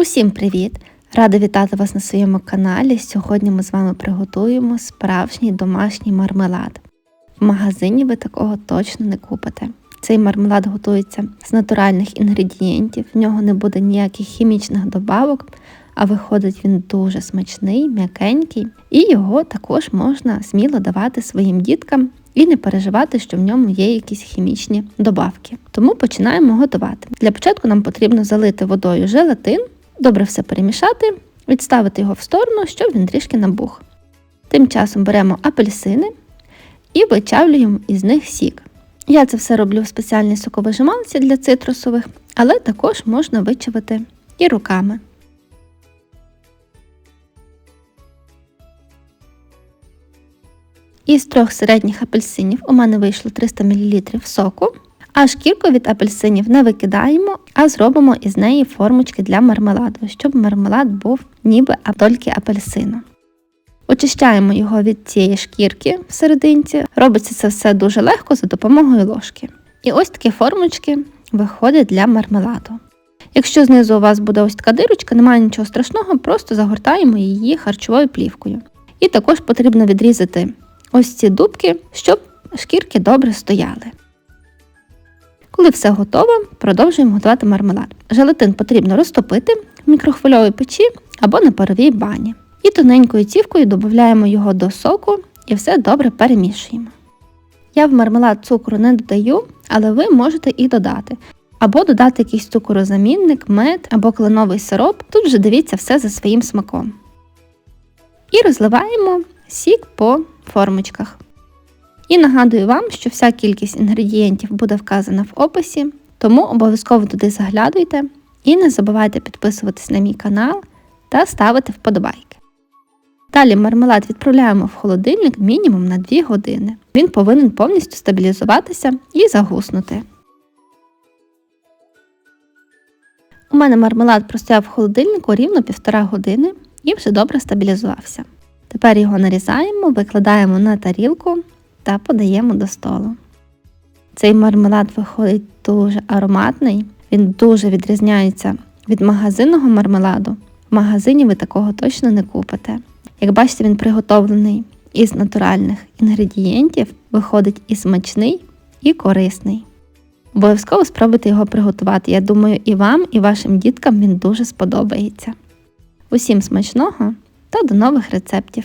Усім привіт! Рада вітати вас на своєму каналі. Сьогодні ми з вами приготуємо справжній домашній мармелад. В магазині ви такого точно не купите. Цей мармелад готується з натуральних інгредієнтів, в нього не буде ніяких хімічних добавок, а виходить він дуже смачний, м'якенький, і його також можна сміло давати своїм діткам і не переживати, що в ньому є якісь хімічні добавки. Тому починаємо готувати. Для початку нам потрібно залити водою желатин, добре все перемішати, відставити його в сторону, щоб він трішки набух. Тим часом беремо апельсини і вичавлюємо із них сік. Я це все роблю в спеціальній соковижималці для цитрусових, але також можна вичавити і руками. Із трьох середніх апельсинів у мене вийшло 300 мл соку, а шкірку від апельсинів не викидаємо, а зробимо із неї формочки для мармеладу, щоб мармелад був ніби тільки апельсину. Очищаємо його від цієї шкірки в. Робиться це все дуже легко за допомогою ложки. І ось такі формочки виходять для мармеладу. Якщо знизу у вас буде ось така дирочка, немає нічого страшного, просто загортаємо її харчовою плівкою. І також потрібно відрізати ось ці дубки, щоб шкірки добре стояли. Коли все готово, продовжуємо готувати мармелад. Желатин потрібно розтопити в мікрохвильовій печі або на паровій бані. І тоненькою цівкою додаємо його до соку і все добре перемішуємо. Я в мармелад цукру не додаю, але ви можете і додати. Або додати якийсь цукорозамінник, мед або кленовий сироп. Тут вже дивіться все за своїм смаком. І розливаємо сік по формочках. І нагадую вам, що вся кількість інгредієнтів буде вказана в описі, тому обов'язково туди заглядуйте і не забувайте підписуватись на мій канал та ставити вподобайки. Далі мармелад відправляємо в холодильник мінімум на 2 години. Він повинен повністю стабілізуватися і загуснути. У мене мармелад простояв в холодильнику рівно півтора години і вже добре стабілізувався. Тепер його нарізаємо, викладаємо на тарілку та подаємо до столу. Цей мармелад виходить дуже ароматний, він дуже відрізняється від магазинного мармеладу. В магазині ви такого точно не купите. Як бачите, він приготовлений із натуральних інгредієнтів, виходить і смачний, і корисний. Обов'язково спробуйте його приготувати. Я думаю, і вам, і вашим діткам він дуже сподобається. Усім смачного та до нових рецептів!